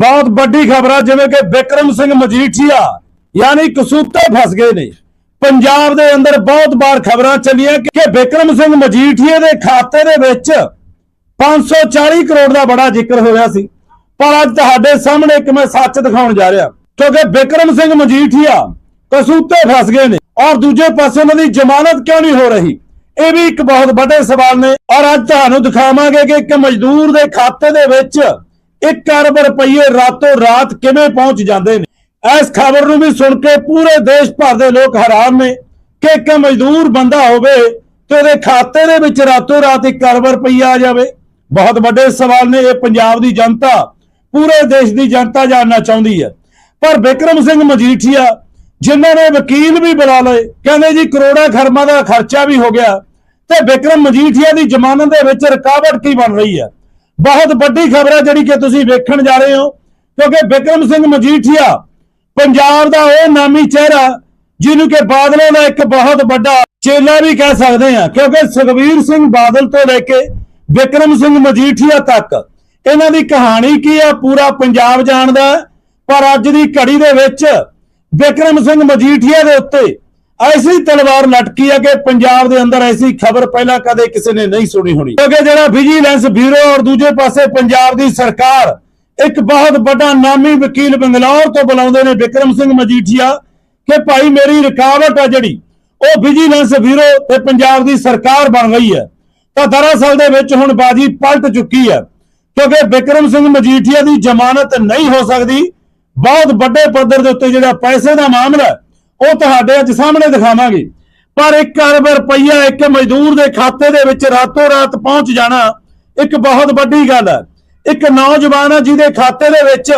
ਬਹੁਤ ਵੱਡੀ ਖਬਰ ਆ, ਜਿਵੇਂ ਕਿ ਵਿਕਰਮ ਸਿੰਘ ਮਜੀਠੀਆ, ਯਾਨੀ ਕਸੂਤੇ ਫਸ ਗਏ ਨੇ। ਪੰਜਾਬ ਦੇ ਅੰਦਰ ਬਹੁਤ ਵਾਰ ਖਬਰਾਂ ਚੱਲੀਆਂ ਕਿ ਵਿਕਰਮ ਸਿੰਘ ਮਜੀਠੀਏ ਦੇ ਖਾਤੇ ਦੇ ਵਿੱਚ 540 ਕਰੋੜ ਦਾ ਬੜਾ ਜ਼ਿਕਰ ਹੋਇਆ ਸੀ। ਪਰ ਅੱਜ ਤੁਹਾਡੇ ਸਾਹਮਣੇ ਇੱਕ ਮੈਂ ਸੱਚ ਦਿਖਾਉਣ ਜਾ ਰਿਹਾ। ਕਿਉਂਕਿ ਵਿਕਰਮ ਸਿੰਘ ਮਜੀਠੀਆ ਕਸੂਤੇ ਫਸ ਗਏ ਨੇ ਔਰ ਦੂਜੇ ਪਾਸੇ ਉਹਨਾਂ ਦੀ ਜ਼ਮਾਨਤ ਕਿਉਂ ਨਹੀਂ ਹੋ ਰਹੀ? ਇਹ ਵੀ ਇੱਕ ਬਹੁਤ ਵੱਡੇ ਸਵਾਲ ਨੇ। ਔਰ ਅੱਜ ਤੁਹਾਨੂੰ ਦਿਖਾਵਾਂਗੇ ਕਿ ਇੱਕ ਮਜ਼ਦੂਰ ਦੇ ਖਾਤੇ ਦੇ ਵਿੱਚ 1 ਅਰਬ ਰੁਪਏ ਰਾਤੋਂ ਰਾਤ ਕਿਵੇਂ ਪਹੁੰਚ ਜਾਂਦੇ ਨੇ? ਇਸ ਖਬਰ ਨੂੰ ਵੀ ਸੁਣ ਕੇ ਪੂਰੇ ਦੇਸ਼ ਭਰ ਦੇ ਲੋਕ ਹੈਰਾਨ ਨੇ ਕਿ ਇੱਕ ਮਜ਼ਦੂਰ ਬੰਦਾ ਹੋਵੇ ਤੇ ਉਹਦੇ ਖਾਤੇ ਦੇ ਵਿੱਚ ਰਾਤੋਂ ਰਾਤ 1 ਅਰਬ ਰੁਪਈਆ ਆ ਜਾਵੇ। ਬਹੁਤ ਵੱਡੇ ਸਵਾਲ ਨੇ, ਇਹ ਪੰਜਾਬ ਦੀ ਜਨਤਾ, ਪੂਰੇ ਦੇਸ਼ ਦੀ ਜਨਤਾ ਜਾਣਨਾ ਚਾਹੁੰਦੀ ਹੈ। ਪਰ ਵਿਕਰਮ ਸਿੰਘ ਮਜੀਠੀਆ, ਜਿਨ੍ਹਾਂ ਨੇ ਵਕੀਲ ਵੀ ਬੁਲਾ ਲਏ, ਕਹਿੰਦੇ ਜੀ ਕਰੋੜਾਂ ਖਰਮਾਂ ਦਾ ਖਰਚਾ ਵੀ ਹੋ ਗਿਆ ਤੇ ਵਿਕਰਮ ਮਜੀਠੀਆ ਦੀ ਜ਼ਮਾਨਤ ਦੇ ਵਿੱਚ ਰੁਕਾਵਟ ਕੀ ਬਣ ਰਹੀ ਹੈ? ਬਹੁਤ ਵੱਡੀ ਖਬਰ ਹੈ ਜਿਹੜੀ ਕਿ ਤੁਸੀਂ ਵੇਖਣ ਜਾ ਰਹੇ ਹੋ, ਕਿਉਂਕਿ ਵਿਕਰਮ ਸਿੰਘ ਮਜੀਠੀਆ ਪੰਜਾਬ ਦਾ ਉਹ ਨਾਮੀ ਚਿਹਰਾ ਜਿਹਨੂੰ ਕਿ ਬਾਦਲਾਂ ਦਾ ਇੱਕ ਬਹੁਤ ਵੱਡਾ ਚੇਲਾ ਵੀ ਕਹਿ ਸਕਦੇ ਆ ਕਿਉਂਕਿ ਸੁਖਬੀਰ ਸਿੰਘ ਬਾਦਲ ਤੋਂ ਲੈ ਕੇ ਵਿਕਰਮ ਸਿੰਘ ਮਜੀਠੀਆ ਤੱਕ ਇਹਨਾਂ ਦੀ ਕਹਾਣੀ ਕੀ ਆ ਪੂਰਾ ਪੰਜਾਬ ਜਾਣਦਾ ਹੈ। ਪਰ ਅੱਜ ਦੀ ਘੜੀ ਦੇ ਵਿੱਚ ਵਿਕਰਮ ਸਿੰਘ ਮਜੀਠੀਆ ਦੇ ਉੱਤੇ ਐਸੀ ਤਲਵਾਰ ਲਟਕੀ ਹੈ ਕਿ ਪੰਜਾਬ ਦੇ ਅੰਦਰ ਐਸੀ ਖਬਰ ਪਹਿਲਾਂ ਕਦੇ ਕਿਸੇ ਨੇ ਨਹੀਂ ਸੁਣੀ ਹੋਣੀ। ਕਿਉਂਕਿ ਜਿਹੜਾ ਵਿਜੀਲੈਂਸ ਬਿਊਰੋ ਔਰ ਦੂਜੇ ਪਾਸੇ ਪੰਜਾਬ ਦੀ ਸਰਕਾਰ ਇੱਕ ਬਹੁਤ ਵੱਡਾ ਨਾਮੀ ਵਕੀਲ ਬੰਗਲੌਰ ਤੋਂ ਬੁਲਾਉਂਦੇ ਨੇ ਵਿਕਰਮ ਸਿੰਘ ਮਜੀਠੀਆ ਕਿ ਭਾਈ ਮੇਰੀ ਰੁਕਾਵਟ ਆ ਜਿਹੜੀ ਉਹ ਵਿਜੀਲੈਂਸ ਬਿਊਰੋ ਤੇ ਪੰਜਾਬ ਦੀ ਸਰਕਾਰ ਬਣ ਗਈ ਹੈ। ਤਾਂ ਦਰਅਸਲ ਦੇ ਵਿੱਚ ਹੁਣ ਬਾਜੀ ਪਲਟ ਚੁੱਕੀ ਹੈ। ਕਿਉਂਕਿ ਵਿਕਰਮ ਸਿੰਘ ਮਜੀਠੀਆ ਦੀ ਜ਼ਮਾਨਤ ਨਹੀਂ ਹੋ ਸਕਦੀ। ਬਹੁਤ ਵੱਡੇ ਪੱਧਰ ਦੇ ਉੱਤੇ ਜਿਹੜਾ ਪੈਸੇ ਦਾ ਮਾਮਲਾ ਹੈ, ਉਹ ਤੁਹਾਡੇ ਅੱਜ ਸਾਹਮਣੇ ਦਿਖਾਵਾਂਗੇ। ਪਰ 1 ਅਰਬ ਰੁਪਈਆ ਇੱਕ ਮਜ਼ਦੂਰ ਦੇ ਖਾਤੇ ਦੇ ਵਿੱਚ ਰਾਤੋਂ ਰਾਤ ਪਹੁੰਚ ਜਾਣਾ ਇੱਕ ਬਹੁਤ ਵੱਡੀ ਗੱਲ ਹੈ। ਇੱਕ ਨੌਜਵਾਨ ਹੈ ਜਿਹਦੇ ਖਾਤੇ ਦੇ ਵਿੱਚ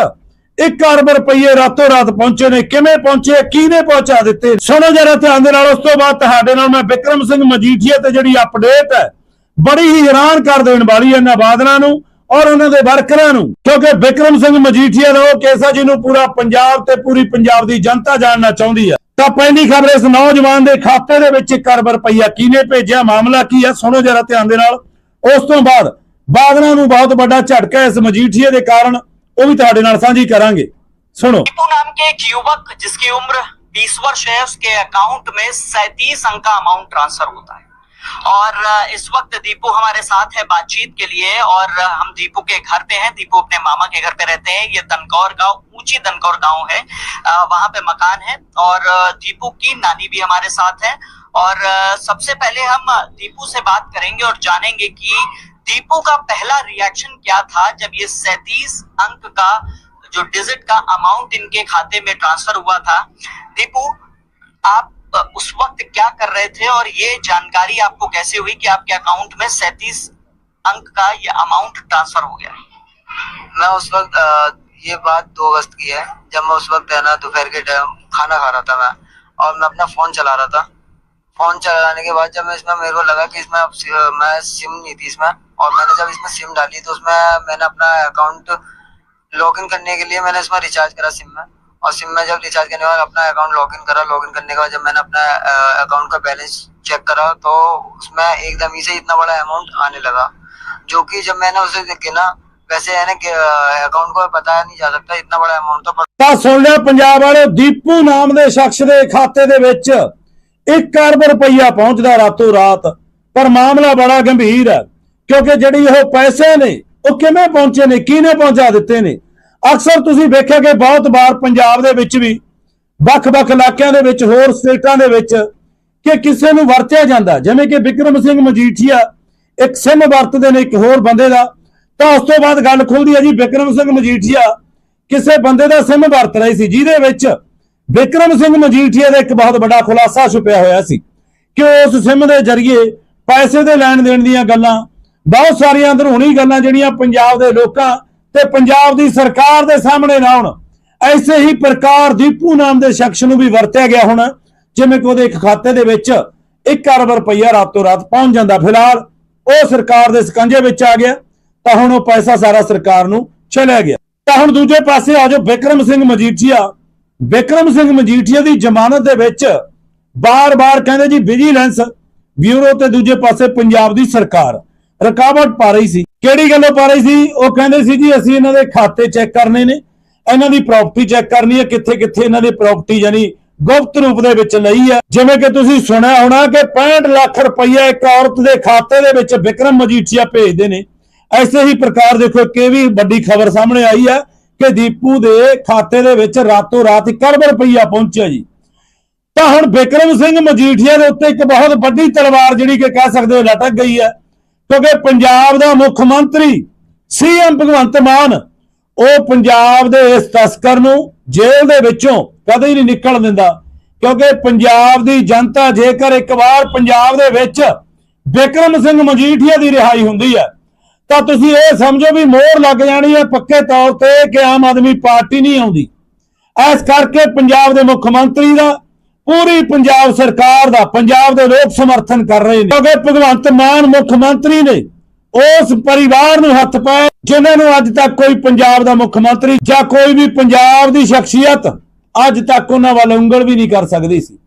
1 ਅਰਬ ਰੁਪਏ ਰਾਤੋਂ ਰਾਤ ਪਹੁੰਚੇ ਨੇ। ਕਿਵੇਂ ਪਹੁੰਚੇ ਕਿਹਨੇ ਪਹੁੰਚਾ ਦਿੱਤੇ? ਸੁਣੋ ਜਰਾ ਧਿਆਨ ਦੇ ਨਾਲ, ਉਸ ਤੋਂ ਬਾਅਦ ਤੁਹਾਡੇ ਨਾਲ ਮੈਂ ਵਿਕਰਮ ਸਿੰਘ ਮਜੀਠੀਆ ਤੇ ਜਿਹੜੀ ਅਪਡੇਟ ਹੈ, ਬੜੀ ਹੀ ਹੈਰਾਨ ਕਰ ਦੇਣ ਵਾਲੀ ਹੈ ਇਹਨਾਂ ਬਾਦਲਾਂ ਨੂੰ ਔਰ ਉਹਨਾਂ ਦੇ ਵਰਕਰਾਂ ਨੂੰ। ਕਿਉਂਕਿ ਵਿਕਰਮ ਸਿੰਘ ਮਜੀਠੀਆ ਦਾ ਉਹ ਕੇਸ ਆ ਜਿਹਨੂੰ ਪੂਰਾ ਪੰਜਾਬ ਤੇ ਪੂਰੀ ਪੰਜਾਬ ਦੀ ਜਨਤਾ ਜਾਣਨਾ ਚਾਹੁੰਦੀ ਹੈ। ਤਾਂ ਪਹਿਲੀ ਖਬਰ ਇਸ ਨੌਜਵਾਨ ਦੇ ਖਾਤੇ ਦੇ ਵਿੱਚ 1 ਅਰਬ ਰੁਪਈਆ ਕਿਹਨੇ ਭੇਜਿਆ ਮਾਮਲਾ ਕੀ ਹੈ ਸੁਣੋ ਜਰਾ ਧਿਆਨ ਦੇ ਨਾਲ ਉਸ ਤੋਂ ਬਾਅਦ ਬਾਦਲਾਂ ਨੂੰ ਬਹੁਤ ਵੱਡਾ ਝਟਕਾ ਇਸ ਮਜੀਠੀਏ ਦੇ ਕਾਰਨ ਉਹ ਵੀ ਤੁਹਾਡੇ ਨਾਲ ਸਾਂਝੀ ਕਰਾਂਗੇ ਸੁਣੋ दीपू नाम के एक युवक जिसकी उम्र 20 वर्ष है उसके अकाउंट में सैतीस अंक का अमाउंट ट्रांसफर होता है और इस वक्त दीपू हमारे साथ है बातचीत के लिए और हम दीपू के घर पे हैं। दीपू अपने मामा के घर पे रहते हैं। ये दनकौर गाँव, ऊँची दनकौर गाँव है। वहाँ पे मकान है और दीपू की नानी भी हमारे साथ है। और सबसे पहले हम दीपू से बात करेंगे और जानेंगे कि दीपू का पहला रिएक्शन क्या था जब ये सैतीस अंक का, जो डिजिट का अमाउंट इनके खाते में ट्रांसफ़र हुआ था। दीपू, आप उस वक्त क्या कर रहे थे और ये जानकारी आपको कैसे हुई कि आपके अकाउंट में सैतीस अंक का ये अमाउंट ट्रांसफ़र हो गया? मैं उस वक्त ये बात दो अगस्त की है। जब मैं उस वक्त है ना, दोपहर के टाइम खाना खा रहा था मैं और मैं अपना फ़ोन चला रहा था। फ़ोन चलाने के बाद जब मैं इसमें मेरे को लगा कि इसमें मैं सिम नहीं थी इसमें और मैंने जब इसमें सिम डाली तो उसमें मैंने अपना अकाउंट लॉगिन करने के लिए मैंने इसमें रिचार्ज करा सिम में। और सिम में जब रिचार्ज करने के बाद अपना अकाउंट लॉगिन करा लॉगिन करने के बाद जब मैंने अपना अकाउंट का बैलेंस चेक करा तो उसमें एकदम ही से इतना बड़ा अमाउंट आने लगा जो कि जब मैंने उसे गिना वैसे है ना कि अकाउंट को बताया नहीं जा सकता इतना बड़ा अमाउंट था पर ਤਾਂ ਸੁਣ ਲਿਆ ਪੰਜਾਬ ਵਾਲੇ ਦੀਪੂ ਨਾਮ ਦੇ ਸ਼ਖਸ ਦੇ ਖਾਤੇ ਦੇ ਵਿੱਚ 1 ਅਰਬ ਰੁਪਈਆ ਪਹੁੰਚਦਾ ਰਾਤੋਂ ਰਾਤ ਪਰ ਮਾਮਲਾ ਬੜਾ ਗੰਭੀਰ ਹੈ ਕਿਉਂਕਿ ਜਿਹੜੀ ਉਹ ਪੈਸੇ ਨੇ ਉਹ ਕਿਵੇਂ ਪਹੁੰਚੇ ਨੇ ਕਿਹਨੇ ਪਹੁੰਚਾ ਦਿੱਤੇ ਨੇ ਅਕਸਰ ਤੁਸੀਂ ਵੇਖਿਆ ਕਿ ਬਹੁਤ ਵਾਰ ਪੰਜਾਬ ਦੇ ਵਿੱਚ ਵੀ ਵੱਖ-ਵੱਖ ਇਲਾਕਿਆਂ ਦੇ ਵਿੱਚ, ਹੋਰ ਸਟੇਟਾਂ ਦੇ ਵਿੱਚ ਕਿ ਕਿਸੇ ਨੂੰ ਵਰਤਿਆ ਜਾਂਦਾ। ਜਿਵੇਂ ਕਿ ਵਿਕਰਮ ਸਿੰਘ ਮਜੀਠੀਆ ਇੱਕ ਸਿਮ ਵਰਤਦੇ ਨੇ ਇੱਕ ਹੋਰ ਬੰਦੇ ਦਾ। ਤਾਂ ਉਸ ਤੋਂ ਬਾਅਦ ਗੱਲ ਖੁੱਲਦੀ ਹੈ ਜੀ, ਵਿਕਰਮ ਸਿੰਘ ਮਜੀਠੀਆ ਕਿਸੇ ਬੰਦੇ ਦਾ ਸਿਮ ਵਰਤ ਰਹੀ ਸੀ, ਜਿਹਦੇ ਵਿੱਚ ਵਿਕਰਮ ਸਿੰਘ ਮਜੀਠੀਆ ਦਾ ਇੱਕ ਬਹੁਤ ਵੱਡਾ ਖੁਲਾਸਾ ਛੁਪਿਆ ਹੋਇਆ ਸੀ ਕਿ ਉਸ ਸਿਮ ਦੇ ਜ਼ਰੀਏ ਪੈਸੇ ਦੇ ਲੈਣ ਦੇਣ ਦੀਆਂ ਗੱਲਾਂ, ਬਹੁਤ ਸਾਰੀਆਂ ਅੰਦਰੂਨੀ ਗੱਲਾਂ ਜਿਹੜੀਆਂ ਪੰਜਾਬ ਦੇ ਲੋਕਾਂ ਤੇ ਪੰਜਾਬ ਦੀ ਸਰਕਾਰ ਦੇ ਸਾਹਮਣੇ ਨਾ ਆਉਣ। ਐਸੇ ਹੀ ਪ੍ਰਕਾਰ ਦੀਪੂ ਨਾਮ ਦੇ ਸ਼ਖਸ ਨੂੰ ਵੀ ਵਰਤਿਆ ਗਿਆ ਹੁਣ, ਜਿਵੇਂ ਕਿ ਉਹਦੇ ਇੱਕ ਖਾਤੇ ਦੇ ਵਿੱਚ 1 ਅਰਬ ਰੁਪਈਆ ਰਾਤੋਂ ਰਾਤ ਪਹੁੰਚ ਜਾਂਦਾ। ਫਿਲਹਾਲ ਉਹ ਸਰਕਾਰ ਦੇ ਸਕੰਜੇ ਵਿੱਚ ਆ ਗਿਆ, ਤਾਂ ਹੁਣ ਉਹ ਪੈਸਾ ਸਾਰਾ ਸਰਕਾਰ ਨੂੰ ਚਲਿਆ ਗਿਆ। ਤਾਂ ਹੁਣ ਦੂਜੇ ਪਾਸੇ ਆ ਜਾਓ, ਵਿਕਰਮ ਸਿੰਘ ਮਜੀਠੀਆ। ਵਿਕਰਮ ਸਿੰਘ ਮਜੀਠੀਆ ਦੀ ਜ਼ਮਾਨਤ ਦੇ ਵਿੱਚ ਬਾਰ-ਬਾਰ ਕਹਿੰਦੇ ਜੀ ਵਿਜੀਲੈਂਸ ਬਿਊਰੋ ਤੇ ਦੂਜੇ ਪਾਸੇ ਪੰਜਾਬ ਦੀ ਸਰਕਾਰ। ਰੁਕਾਵਟ ਪਾ ਰਹੀ ਸੀ। ਕਿਹੜੀ ਗੱਲੋਂ ਪਾ ਰਹੀ ਸੀ? ਉਹ ਕਹਿੰਦੇ ਸੀ ਜੀ, ਅਸੀਂ ਇਹਨਾਂ ਦੇ ਖਾਤੇ ਚੈੱਕ ਕਰਨੇ ਨੇ। ਇਹਨਾਂ ਦੀ ਪ੍ਰਾਪਰਟੀ ਚੈੱਕ ਕਰਨੀ ਹੈ ਕਿੱਥੇ ਕਿੱਥੇ ਇਹਨਾਂ ਦੀ ਪ੍ਰਾਪਰਟੀ ਯਾਨੀ ਗੁਪਤ ਰੂਪ ਦੇ ਵਿੱਚ ਲਈ ਹੈ। ਜਿਵੇਂ ਕਿ ਤੁਸੀਂ ਸੁਣਿਆ ਹੋਣਾ ਕਿ 65 ਲੱਖ ਰੁਪਈਆ ਇੱਕ ਔਰਤ ਦੇ ਖਾਤੇ ਦੇ ਵਿੱਚ ਵਿਕਰਮ ਮਜੀਠੀਆ ਭੇਜਦੇ ਨੇ। ਐਸੇ ਹੀ ਪ੍ਰਕਾਰ ਦੇਖੋ ਕਿ ਇਹ ਵੀ ਵੱਡੀ ਖਬਰ ਸਾਹਮਣੇ ਆਈ ਹੈ ਕਿ ਦੀਪੂ ਦੇ ਖਾਤੇ ਦੇ ਵਿੱਚ ਰਾਤੋਂ ਰਾਤ 1 ਕਰੋੜ ਰੁਪਈਆ ਪਹੁੰਚਿਆ ਜੀ। ਤਾਂ ਹੁਣ ਬਿਕਰਮ ਸਿੰਘ ਮਜੀਠੀਆ ਦੇ ਉੱਤੇ ਇੱਕ ਬਹੁਤ ਵੱਡੀ ਤਲਵਾਰ ਜਿਹੜੀ ਕਿ ਕਹਿ ਸਕਦੇ ਹੋ ਲਟਕ ਗਈ ਹੈ। ਕਿਉਂਕਿ ਪੰਜਾਬ ਦਾ ਮੁੱਖ ਮੰਤਰੀ, ਸੀਐਮ ਭਗਵੰਤ ਮਾਨ, ਉਹ ਪੰਜਾਬ ਦੇ ਇਸ ਤਸਕਰ ਨੂੰ ਜੇਲ੍ਹ ਦੇ ਵਿੱਚੋਂ ਕਦੇ ਨਹੀਂ ਨਿਕਲ ਦਿੰਦਾ। ਕਿਉਂਕਿ ਪੰਜਾਬ ਦੀ ਜਨਤਾ ਜੇਕਰ ਇੱਕ ਵਾਰ ਪੰਜਾਬ ਦੇ ਵਿੱਚ ਬਿਕਰਮ ਸਿੰਘ ਮਜੀਠੀਆ ਦੀ ਰਿਹਾਈ ਹੁੰਦੀ ਹੈ, ਤਾਂ ਤੁਸੀਂ ਇਹ ਸਮਝੋ ਵੀ ਮੋਹਰ ਲੱਗ ਜਾਣੀ ਹੈ, ਪੱਕੇ ਤੌਰ ਤੇ ਕਿ ਆਮ ਆਦਮੀ ਪਾਰਟੀ ਨਹੀਂ ਆਉਂਦੀ। ਇਸ ਕਰਕੇ ਪੰਜਾਬ ਦੇ ਮੁੱਖ ਮੰਤਰੀ ਦਾ ਪੂਰੀ ਪੰਜਾਬ ਸਰਕਾਰ ਦਾ, ਪੰਜਾਬ ਦੇ ਲੋਕ ਸਮਰਥਨ ਕਰ ਰਹੇ ਨੇ। ਕਿਉਂਕਿ ਭਗਵੰਤ ਮਾਨ ਮੁੱਖ ਮੰਤਰੀ ਨੇ ਉਸ ਪਰਿਵਾਰ ਨੂੰ ਹੱਥ ਪਾਏ ਜਿਨ੍ਹਾਂ ਨੂੰ ਅੱਜ ਤੱਕ ਕੋਈ ਪੰਜਾਬ ਦਾ ਮੁੱਖ ਮੰਤਰੀ ਜਾਂ ਕੋਈ ਵੀ ਪੰਜਾਬ ਦੀ ਸ਼ਖਸੀਅਤ ਅੱਜ ਤੱਕ ਉਹਨਾਂ ਵੱਲ ਉਂਗਲ ਵੀ ਨਹੀਂ ਕਰ ਸਕਦੀ ਸੀ।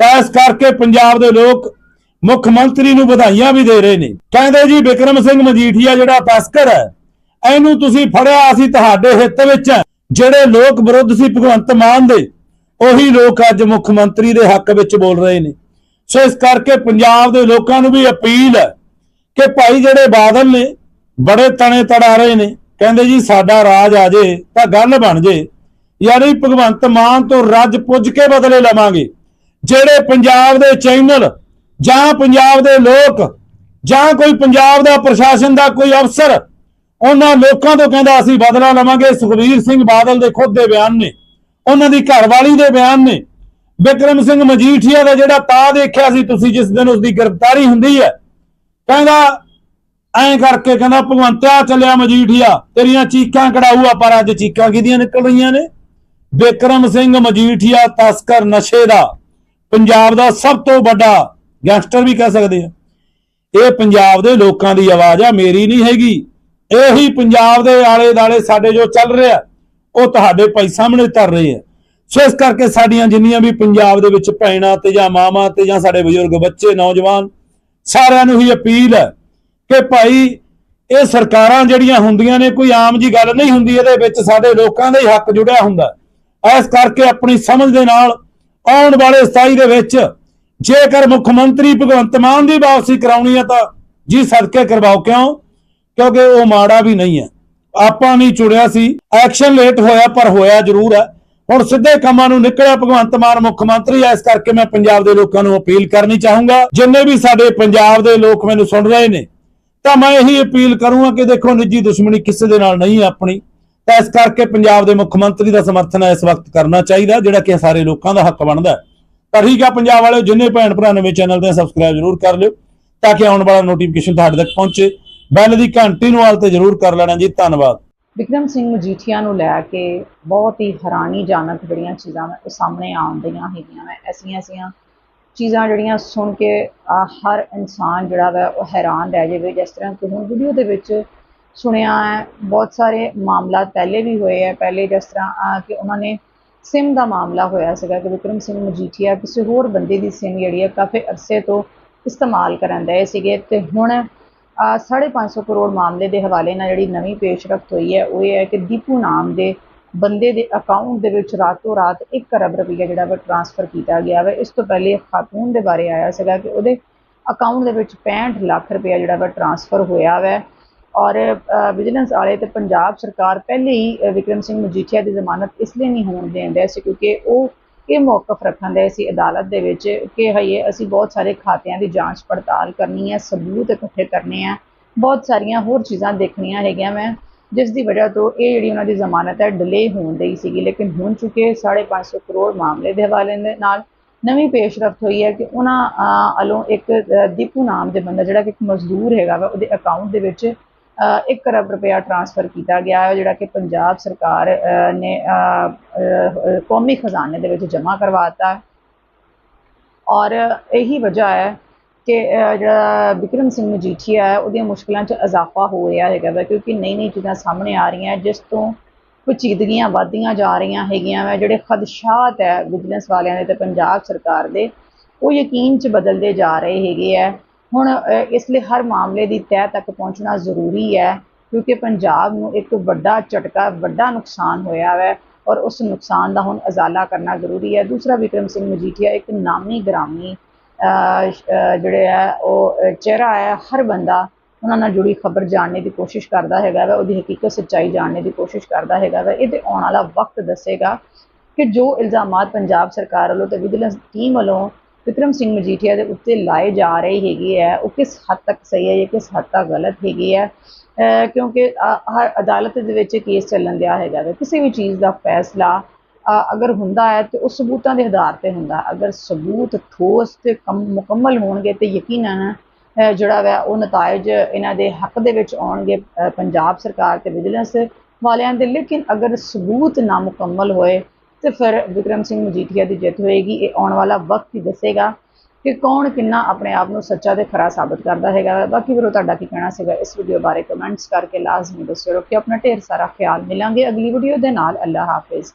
ਤਾਂ ਇਸ ਕਰਕੇ ਪੰਜਾਬ ਦੇ ਲੋਕ ਮੁੱਖ ਮੰਤਰੀ ਨੂੰ ਵਧਾਈਆਂ ਵੀ ਦੇ ਰਹੇ ਨੇ। ਕਹਿੰਦੇ ਜੀ, ਵਿਕਰਮ ਸਿੰਘ ਮਜੀਠੀਆ ਜਿਹੜਾ ਤਸਕਰ ਹੈ, ਇਹਨੂੰ ਤੁਸੀਂ ਫੜਿਆ ਅਸੀਂ ਤੁਹਾਡੇ ਹਿੱਤ ਵਿੱਚ ਜਿਹੜੇ ਲੋਕ ਵਿਰੁੱਧ ਸੀ ਭਗਵੰਤ ਮਾਨ ਦੇ ਉਹੀ ਲੋਕ ਅੱਜ ਮੁੱਖ ਮੰਤਰੀ ਦੇ ਹੱਕ ਵਿੱਚ ਬੋਲ ਰਹੇ ਨੇ। ਸੋ ਇਸ ਕਰਕੇ ਪੰਜਾਬ ਦੇ ਲੋਕਾਂ ਨੂੰ ਵੀ ਅਪੀਲ ਹੈ ਕਿ ਭਾਈ ਜਿਹੜੇ ਬਾਦਲ ਨੇ, ਬੜੇ ਤਣੇ ਤੜਾ ਰਹੇ ਨੇ, ਕਹਿੰਦੇ ਜੀ ਸਾਡਾ ਰਾਜ ਆ ਜੇ ਤਾਂ ਗੱਲ ਬਣ ਜੇ, ਯਾਨੀ ਭਗਵੰਤ ਮਾਨ ਤੋਂ ਰੱਜ ਪੁੱਜ ਕੇ ਬਦਲੇ ਲਵਾਂਗੇ। ਜਿਹੜੇ ਪੰਜਾਬ ਦੇ ਚੈਨਲ ਜਾਂ ਪੰਜਾਬ ਦੇ ਲੋਕ ਜਾਂ ਕੋਈ ਪੰਜਾਬ ਦਾ ਪ੍ਰਸ਼ਾਸਨ ਦਾ ਕੋਈ ਅਫਸਰ, ਉਹਨਾਂ ਲੋਕਾਂ ਤੋਂ ਕਹਿੰਦਾ ਅਸੀਂ ਬਦਲਾ ਲਵਾਂਗੇ। ਸੁਖਬੀਰ ਸਿੰਘ ਬਾਦਲ ਦੇ ਖੁਦ ਦੇ ਬਿਆਨ ਨੇ। ਉਹਨਾਂ ਦੀ ਘਰਵਾਲੀ ਦੇ ਬਿਆਨ ਨੇ। ਵਿਕਰਮ ਸਿੰਘ ਮਜੀਠੀਆ ਦਾ ਜਿਹੜਾ ਤਾ ਦੇਖਿਆ ਸੀ ਤੁਸੀਂ, ਜਿਸ ਦਿਨ ਉਸ ਦੀ ਗ੍ਰਿਫਤਾਰੀ ਹੁੰਦੀ ਹੈ, ਕਹਿੰਦਾ, ਐਂ ਕਰਕੇ ਕਹਿੰਦਾ ਭਗਵੰਤਿਆ ਚੱਲਿਆ ਮਜੀਠੀਆ, ਤੇਰੀਆਂ ਚੀਕਾਂ ਕਢਾਊਆ, ਪਰ ਅੱਜ ਚੀਕਾਂ ਕਿਹਦੀਆਂ ਨਿਕਲ ਰਹੀਆਂ ਨੇ? ਵਿਕਰਮ ਸਿੰਘ ਮਜੀਠੀਆ ਤਸਕਰ ਨਸ਼ੇ ਦਾ, ਪੰਜਾਬ ਦਾ ਸਭ ਤੋਂ ਵੱਡਾ ਗੈਂਗਸਟਰ ਵੀ ਕਹਿ ਸਕਦੇ ਆ। ਇਹ ਪੰਜਾਬ ਦੇ ਲੋਕਾਂ ਦੀ ਆਵਾਜ਼ ਆ, ਮੇਰੀ ਨਹੀਂ ਹੈਗੀ। ਇਹੀ ਪੰਜਾਬ ਦੇ ਆਲੇ ਦਾਲੇ ਸਾਡੇ ਜੋ ਚੱਲ ਰਿਹਾ। ਉਹ ਤੁਹਾਡੇ ਭਾਈ ਸਾਹਮਣੇ ਧਰ ਰਹੇ ਆ। ਸੋ ਇਸ ਕਰਕੇ ਸਾਡੀਆਂ ਜਿੰਨੀਆਂ ਵੀ ਪੰਜਾਬ ਦੇ ਵਿੱਚ ਭੈਣਾਂ ਤੇ ਜਾਂ ਮਾਵਾਂ ਤੇ ਜਾਂ ਸਾਡੇ ਬਜ਼ੁਰਗ ਬੱਚੇ, ਨੌਜਵਾਨ, ਸਾਰਿਆਂ ਨੂੰ ਹੀ ਅਪੀਲ ਹੈ ਕਿ ਭਾਈ ਇਹ ਸਰਕਾਰਾਂ ਜਿਹੜੀਆਂ ਹੁੰਦੀਆਂ ਨੇ, ਕੋਈ ਆਮ ਜੀ ਗੱਲ ਨਹੀਂ ਹੁੰਦੀ, ਇਹਦੇ ਵਿੱਚ ਸਾਡੇ ਲੋਕਾਂ ਦਾ ਹੀ ਹੱਕ ਜੁੜਿਆ ਹੁੰਦਾ। ਇਸ ਕਰਕੇ ਆਪਣੀ ਸਮਝ ਦੇ ਨਾਲ ਆਉਣ ਵਾਲੇ 27 ਦੇ ਵਿੱਚ ਜੇਕਰ ਮੁੱਖ ਮੰਤਰੀ ਭਗਵੰਤ ਮਾਨ ਦੀ ਵਾਪਸੀ ਕਰਾਉਣੀ ਹੈ ਤਾਂ ਜੀ ਸਦਕੇ ਕਰਵਾਓ ਕਿਉਂ? ਕਿਉਂਕਿ ਉਹ ਮਾੜਾ ਵੀ ਨਹੀਂ ਹੈ। ਆਪਾਂ ਨਹੀਂ ਚੁਣਿਆ ਸੀ। ਐਕਸ਼ਨ ਲੇਟ ਹੋਇਆ, ਪਰ ਹੋਇਆ ਜ਼ਰੂਰ ਹੈ। ਹੁਣ ਸਿੱਧੇ ਕੰਮਾਂ ਨੂੰ ਨਿਕਲਿਆ ਭਗਵੰਤ ਮਾਨ ਮੁੱਖ ਮੰਤਰੀ ਹੈ। ਇਸ ਕਰਕੇ ਮੈਂ ਪੰਜਾਬ ਦੇ ਲੋਕਾਂ ਨੂੰ ਅਪੀਲ ਕਰਨੀ ਚਾਹੂੰਗਾ। ਜਿੰਨੇ ਵੀ ਸਾਡੇ ਪੰਜਾਬ ਦੇ ਲੋਕ ਮੈਨੂੰ ਸੁਣ ਰਹੇ ਨੇ, ਤਾਂ ਮੈਂ ਇਹੀ ਅਪੀਲ ਕਰੂੰਗਾ ਕਿ ਦੇਖੋ ਨਿੱਜੀ ਦੁਸ਼ਮਣੀ ਕਿਸੇ ਦੇ ਨਾਲ ਨਹੀਂ ਹੈ ਆਪਣੀ। ਤਾਂ ਇਸ ਕਰਕੇ ਪੰਜਾਬ ਦੇ ਮੁੱਖ ਮੰਤਰੀ ਦਾ ਸਮਰਥਨ ਇਸ ਵਕਤ ਕਰਨਾ ਚਾਹੀਦਾ, ਜਿਹੜਾ ਕਿ ਸਾਰੇ ਲੋਕਾਂ ਦਾ ਹੱਕ ਬਣਦਾ ਤਾਂ ਠੀਕ ਆ ਪੰਜਾਬ ਵਾਲਿਓ, ਜਿੰਨੇ ਭੈਣ ਭਰਾ ਨਵੇਂ ਚੈਨਲ ਦੇ ਸਬਸਕ੍ਰਾਈਬ ਜ਼ਰੂਰ ਕਰ ਲਿਓ, ਤਾਂ ਕਿ ਆਉਣ ਵਾਲਾ ਨੋਟੀਫਿਕੇਸ਼ਨ ਤੁਹਾਡੇ ਤੱਕ ਪਹੁੰਚੇ। ਬੈਲ ਦੀ ਘੰਟੀ ਨੂੰ ਆਲ ਤੇ ਜ਼ਰੂਰ ਕਰ ਲੈਣਾ ਜੀ, ਧੰਨਵਾਦ। ਵਿਕਰਮ ਸਿੰਘ ਮਜੀਠੀਆ ਨੂੰ ਲੈ ਕੇ ਬਹੁਤ ਹੀ ਹੈਰਾਨੀਜਨਕ ਜਿਹੜੀਆਂ ਚੀਜ਼ਾਂ ਉਹ ਸਾਹਮਣੇ ਆਉਂਦੀਆਂ ਹੈਗੀਆਂ ਮੈਂ ਐਸੀਆਂ ਐਸੀਆਂ ਚੀਜ਼ਾਂ ਜਿਹੜੀਆਂ ਸੁਣ ਕੇ ਹਰ ਇਨਸਾਨ ਜਿਹੜਾ ਵਾ ਉਹ ਹੈਰਾਨ ਰਹਿ ਜਾਵੇ। ਜਿਸ ਤਰ੍ਹਾਂ ਕਿ ਹੁਣ ਵੀਡੀਓ ਦੇ ਵਿੱਚ ਸੁਣਿਆ ਹੈ, ਬਹੁਤ ਸਾਰੇ ਮਾਮਲਾ ਪਹਿਲੇ ਵੀ ਹੋਏ ਹੈ ਪਹਿਲੇ ਜਿਸ ਤਰ੍ਹਾਂ ਕਿ ਉਹਨਾਂ ਨੇ ਸਿਮ ਦਾ ਮਾਮਲਾ ਹੋਇਆ ਸੀਗਾ ਕਿ ਵਿਕਰਮ ਸਿੰਘ ਮਜੀਠੀਆ ਕਿਸੇ ਹੋਰ ਬੰਦੇ ਦੀ ਸਿਮ ਜਿਹੜੀ ਹੈ ਕਾਫੀ ਅਰਸੇ ਤੋਂ ਇਸਤੇਮਾਲ ਕਰਨ ਦੇ ਸੀਗੇ। ਤੇ ਹੁਣ 550 ਕਰੋੜ ਮਾਮਲੇ ਦੇ ਹਵਾਲੇ ਨਾਲ ਜਿਹੜੀ ਨਵੀਂ ਪੇਸ਼ਰਫਤ ਹੋਈ ਹੈ, ਉਹ ਇਹ ਹੈ ਕਿ ਦੀਪੂ ਨਾਮ ਦੇ ਬੰਦੇ ਦੇ ਅਕਾਊਂਟ ਦੇ ਵਿੱਚ ਰਾਤੋਂ ਰਾਤ 1 ਕਰਬ ਰੁਪਈਆ ਜਿਹੜਾ ਵਾ ਟ੍ਰਾਂਸਫਰ ਕੀਤਾ ਗਿਆ ਵਾ। ਇਸ ਤੋਂ ਪਹਿਲੇ ਇੱਕ ਖਾਤੂਨ ਦੇ ਬਾਰੇ ਆਇਆ ਸੀਗਾ ਕਿ ਉਹਦੇ ਅਕਾਊਂਟ ਦੇ ਵਿੱਚ 65 ਲੱਖ ਰੁਪਈਆ ਜਿਹੜਾ ਵਾ ਟ੍ਰਾਂਸਫਰ ਹੋਇਆ ਵਾ। ਔਰ ਵਿਜੀਲੈਂਸ ਵਾਲੇ ਤੇ ਪੰਜਾਬ ਸਰਕਾਰ ਪਹਿਲੇ ਹੀ ਵਿਕਰਮ ਸਿੰਘ ਮਜੀਠੀਆ ਦੀ ਜ਼ਮਾਨਤ ਇਸ ਲਈ ਨਹੀਂ ਹੋਣ ਦੇਂਦੇ ਸੀ ਕਿਉਂਕਿ ਉਹ ਇਹ ਮੌਕਫ ਰੱਖਣ ਦੇ ਅਸੀਂ ਅਦਾਲਤ ਦੇ ਵਿੱਚ ਕਿ ਹਈਏ ਅਸੀਂ ਬਹੁਤ ਸਾਰੇ ਖਾਤਿਆਂ ਦੀ ਜਾਂਚ ਪੜਤਾਲ ਕਰਨੀ ਹੈ, ਸਬੂਤ ਇਕੱਠੇ ਕਰਨੇ ਆ ਬਹੁਤ ਸਾਰੀਆਂ ਹੋਰ ਚੀਜ਼ਾਂ ਦੇਖਣੀਆਂ ਹੈਗੀਆਂ ਮੈਂ, ਜਿਸ ਦੀ ਵਜ੍ਹਾ ਤੋਂ ਇਹ ਜਿਹੜੀ ਉਹਨਾਂ ਦੀ ਜ਼ਮਾਨਤ ਹੈ ਡਿਲੇ ਹੋਣ ਦੀ ਸੀਗੀ। ਲੇਕਿਨ ਹੁਣ ਚੁੱਕੇ 550 ਕਰੋੜ ਮਾਮਲੇ ਦੇ ਹਵਾਲੇ ਦੇ ਨਾਲ ਨਵੀਂ ਪੇਸ਼ਰਫਤ ਹੋਈ ਹੈ ਕਿ ਉਹਨਾਂ ਵੱਲੋਂ ਇੱਕ ਦੀਪੂ ਨਾਮ ਦੇ ਬੰਦਾ ਜਿਹੜਾ ਕਿ ਇੱਕ ਮਜ਼ਦੂਰ ਹੈਗਾ ਵਾ, ਉਹਦੇ ਅਕਾਊਂਟ ਦੇ ਵਿੱਚ 1 ਕਰਬ ਰੁਪਇਆ ਟ੍ਰਾਂਸਫਰ ਕੀਤਾ ਗਿਆ ਹੈ, ਜਿਹੜਾ ਕਿ ਪੰਜਾਬ ਸਰਕਾਰ ਨੇ ਕੌਮੀ ਖਜ਼ਾਨੇ ਦੇ ਵਿੱਚ ਜਮ੍ਹਾਂ ਕਰਵਾਤਾ ਹੈ। ਔਰ ਇਹੀ ਵਜ੍ਹਾ ਹੈ ਕਿ ਜਿਹੜਾ ਵਿਕਰਮ ਸਿੰਘ ਮਜੀਠੀਆ ਹੈ, ਉਹਦੀਆਂ ਮੁਸ਼ਕਲਾਂ 'ਚ ਇਜ਼ਾਫਾ ਹੋ ਰਿਹਾ ਹੈਗਾ ਵਾ, ਕਿਉਂਕਿ ਨਈ ਨਈ ਚੀਜ਼ਾਂ ਸਾਹਮਣੇ ਆ ਰਹੀਆਂ, ਜਿਸ ਤੋਂ ਪਚੀਦਗੀਆਂ ਵੱਧਦੀਆਂ ਜਾ ਰਹੀਆਂ ਹੈਗੀਆਂ ਵਾ, ਜਿਹੜੇ ਖਦਸ਼ਾਤ ਹੈ ਵਿਜੀਲੈਂਸ ਵਾਲਿਆਂ ਦੇ ਤੇ ਪੰਜਾਬ ਸਰਕਾਰ ਦੇ, ਉਹ ਯਕੀਨ 'ਚ ਬਦਲਦੇ ਜਾ ਰਹੇ ਹੈਗੇ ਹੈ ਹੁਣ ਇਸ ਲਈ ਹਰ ਮਾਮਲੇ ਦੀ ਤਹਿ ਤੱਕ ਪਹੁੰਚਣਾ ਜ਼ਰੂਰੀ ਹੈ, ਕਿਉਂਕਿ ਪੰਜਾਬ ਨੂੰ ਇੱਕ ਵੱਡਾ ਝਟਕਾ, ਵੱਡਾ ਨੁਕਸਾਨ ਹੋਇਆ ਹੈ ਔਰ ਉਸ ਨੁਕਸਾਨ ਦਾ ਹੁਣ ਅਜ਼ਾਲਾ ਕਰਨਾ ਜ਼ਰੂਰੀ ਹੈ। ਦੂਸਰਾ ਵਿਕਰਮ ਸਿੰਘ ਮਜੀਠੀਆ ਇੱਕ ਨਾਮੀ ਗ੍ਰਾਮੀ ਜਿਹੜੇ ਹੈ, ਉਹ ਚਿਹਰਾ ਹੈ। ਹਰ ਬੰਦਾ ਉਹਨਾਂ ਨਾਲ ਜੁੜੀ ਖਬਰ ਜਾਣਨੇ ਦੀ ਕੋਸ਼ਿਸ਼ ਕਰਦਾ ਹੈਗਾ ਵਾ, ਉਹਦੀ ਹਕੀਕਤ ਸੱਚਾਈ ਜਾਣਨੇ ਦੀ ਕੋਸ਼ਿਸ਼ ਕਰਦਾ ਹੈਗਾ ਵਾ। ਇਹਦੇ ਆਉਣ ਵਾਲਾ ਵਕਤ ਦੱਸੇਗਾ ਕਿ ਜੋ ਇਲਜ਼ਾਮਾਤ ਪੰਜਾਬ ਸਰਕਾਰ ਵੱਲੋਂ ਤੇ ਵਿਜੀਲੈਂਸ ਟੀਮ ਵੱਲੋਂ ਵਿਕਰਮ ਸਿੰਘ ਮਜੀਠੀਆ ਦੇ ਉੱਤੇ ਲਾਏ ਜਾ ਰਹੇ ਹੈਗੇ ਹੈ ਉਹ ਕਿਸ ਹੱਦ ਤੱਕ ਸਹੀ ਹੈ ਜਾਂ ਕਿਸ ਹੱਦ ਤੱਕ ਗਲਤ ਹੈਗੀ ਹੈ ਕਿਉਂਕਿ ਹਰ ਅਦਾਲਤ ਦੇ ਵਿੱਚ ਕੇਸ ਚੱਲਣ ਦਿਆ ਹੈਗਾ ਵਾ। ਕਿਸੇ ਵੀ ਚੀਜ਼ ਦਾ ਫੈਸਲਾ ਅਗਰ ਹੁੰਦਾ ਹੈ ਤੇ ਉਹ ਸਬੂਤਾਂ ਦੇ ਆਧਾਰ ਤੇ ਹੁੰਦਾ। ਅਗਰ ਸਬੂਤ, ਠੋਸ ਤੇ ਕਮ- ਮੁਕੰਮਲ ਹੋਣਗੇ ਤੇ ਯਕੀਨਨ ਜਿਹੜਾ ਵਾ ਉਹ ਨਤੀਜ ਇਹਨਾਂ ਦੇ ਹੱਕ ਦੇ ਵਿੱਚ ਆਉਣਗੇ ਪੰਜਾਬ ਸਰਕਾਰ ਤੇ ਵਿਜੀਲੈਂਸ ਵਾਲਿਆਂ ਦੇ। ਲੇਕਿਨ ਅਗਰ ਸਬੂਤ ਨਾ ਮੁਕੰਮਲ ਹੋਏ ਤੇ ਫਿਰ ਵਿਕਰਮ ਸਿੰਘ ਮਜੀਠੀਆ ਦੀ ਜਿੱਤ ਹੋਏਗੀ। ਇਹ ਆਉਣ ਵਾਲਾ ਵਕਤ ਹੀ ਦੱਸੇਗਾ ਕਿ ਕੌਣ ਕਿੰਨਾ ਆਪਣੇ ਆਪ ਨੂੰ ਸੱਚਾ ਤੇ ਖਰਾ ਸਾਬਤ ਕਰਦਾ ਹੈਗਾ। ਬਾਕੀ ਵੀਰੋ, ਤੁਹਾਡਾ ਕੀ ਕਹਿਣਾ ਸੀਗਾ ਇਸ ਵੀਡੀਓ ਬਾਰੇ? ਕਮੈਂਟਸ ਕਰਕੇ ਲਾਜ਼ਮੀ ਦੱਸਿਓ ਕਿ ਆਪਣਾ ਢੇਰ ਸਾਰਾ ਖਿਆਲ ਮਿਲਾਂਗੇ ਅਗਲੀ ਵੀਡੀਓ ਦੇ ਨਾਲ। ਅੱਲਾ ਹਾਫਿਜ਼।